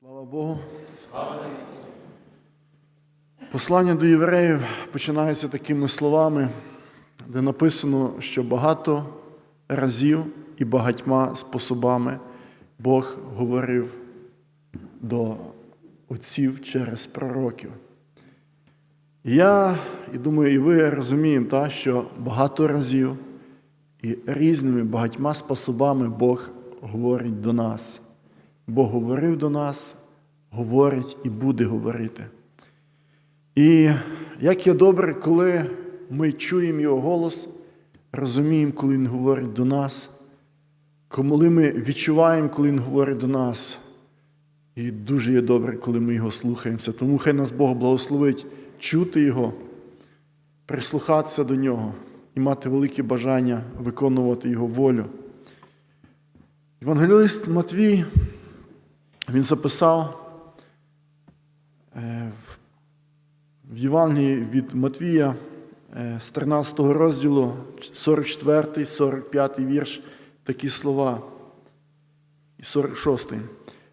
Слава Богу. Послання до євреїв починається такими словами, де написано, що багато разів і багатьма способами Бог говорив до отців через пророків. Я, і думаю, і ви розуміємо, та, що багато разів і різними багатьма способами Бог говорить до нас. Бог говорив до нас, говорить і буде говорити. І як є добре, коли ми чуємо Його голос, розуміємо, коли Він говорить до нас, коли ми відчуваємо, коли Він говорить до нас. І дуже є добре, коли ми його слухаємося. Тому хай нас Бог благословить чути Його, прислухатися до Нього і мати велике бажання виконувати Його волю. Євангеліст Матвій, він записав е, в- Євангелії від Матвія е, з 13 розділу, 44, 45 вірш, такі слова. І 46.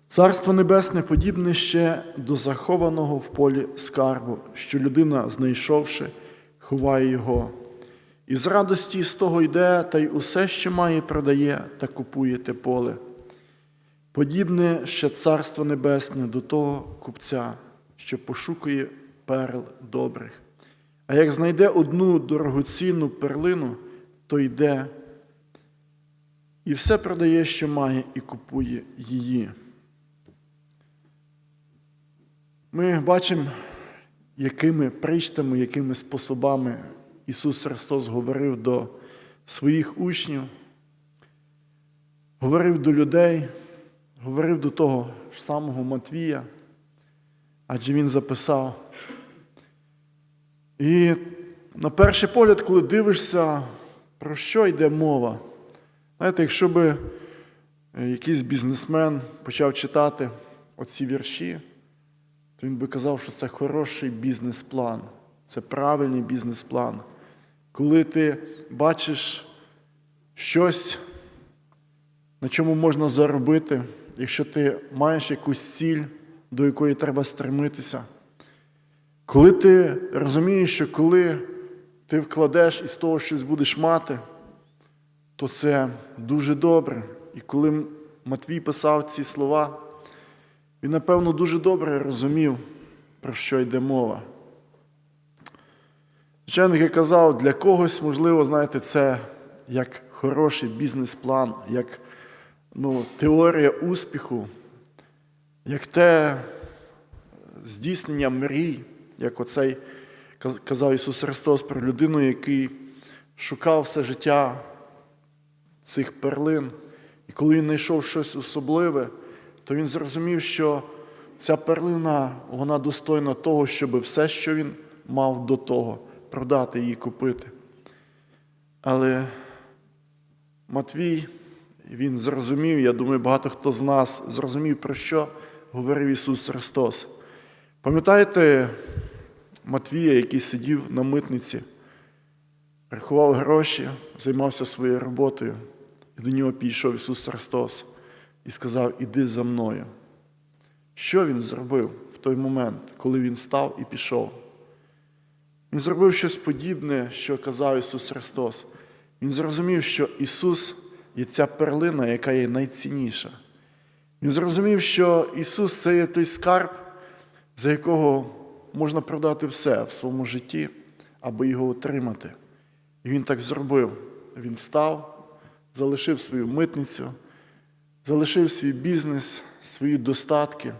Царство Небесне подібне ще до захованого в полі скарбу, що людина, знайшовши, ховає його. І з радості з того йде, та й усе, що має, продає, та купує те поле. Подібне ще Царство Небесне до того купця, що пошукує перл добрих. А як знайде одну дорогоцінну перлину, то йде і все продає, що має, і купує її. Ми бачимо, якими причтами, якими способами Ісус Христос говорив до своїх учнів, говорив до людей, говорив до того ж самого Матвія, адже Він записав. І на перший погляд, коли дивишся, про що йде мова, знаєте, якщо би е, якийсь бізнесмен почав читати оці вірші, то він би казав, що це хороший бізнес-план, це правильний бізнес-план. Коли ти бачиш щось, на чому можна заробити, якщо ти маєш якусь ціль, до якої треба стремитися. Коли ти розумієш, що коли ти вкладеш і з того щось будеш мати, то це дуже добре. І коли Матвій писав ці слова, він, напевно, дуже добре розумів, про що йде мова. Звичайно, я казав, для когось, можливо, знаєте, це як хороший бізнес-план, як ну, теорія успіху, як те здійснення мрій, як оцей казав Ісус Христос про людину, який шукав все життя цих перлин. І коли він знайшов щось особливе, то він зрозумів, що ця перлина, вона достойна того, щоб все, що він мав до того, продати її купити. Але Матвій, він зрозумів, я думаю, багато хто з нас зрозумів, про що говорив Ісус Христос. Пам'ятаєте Матвія, який сидів на митниці, рахував гроші, займався своєю роботою, і до нього підійшов Ісус Христос і сказав: Іди за мною. Що він зробив в той момент, коли він став і пішов? Він зробив щось подібне, що казав Ісус Христос. Він зрозумів, що Ісус є ця перлина, яка є найцінніша. Він зрозумів, що Ісус це є той скарб, за якого можна продати все в своєму житті, аби його отримати. І він так зробив. Він встав, залишив свою митницю, залишив свій бізнес, свої достатки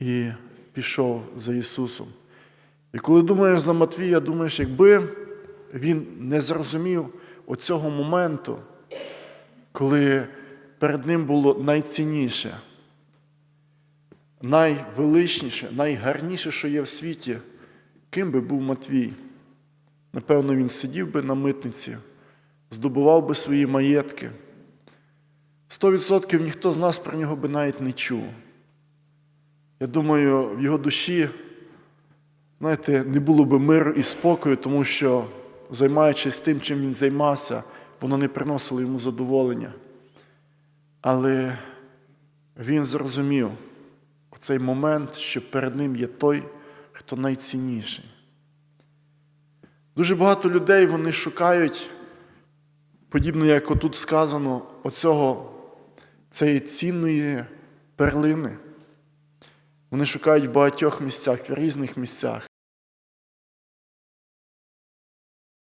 і пішов за Ісусом. І коли думаєш за Матвія, думаєш, якби він не зрозумів оцього моменту, коли перед ним було найцінніше, найвеличніше, найгарніше, що є в світі, ким би був Матвій? Напевно, він сидів би на митниці, здобував би свої маєтки. Сто відсотків ніхто з нас про нього би навіть не чув. Я думаю, в його душі, знаєте, не було би миру і спокою, тому що, займаючись тим, чим він займався, воно не приносило йому задоволення. Але він зрозумів, цей момент, що перед ним є той, хто найцінніший. Дуже багато людей вони шукають, подібно як отут сказано, оцього, цієї цінної перлини. Вони шукають в багатьох місцях, в різних місцях.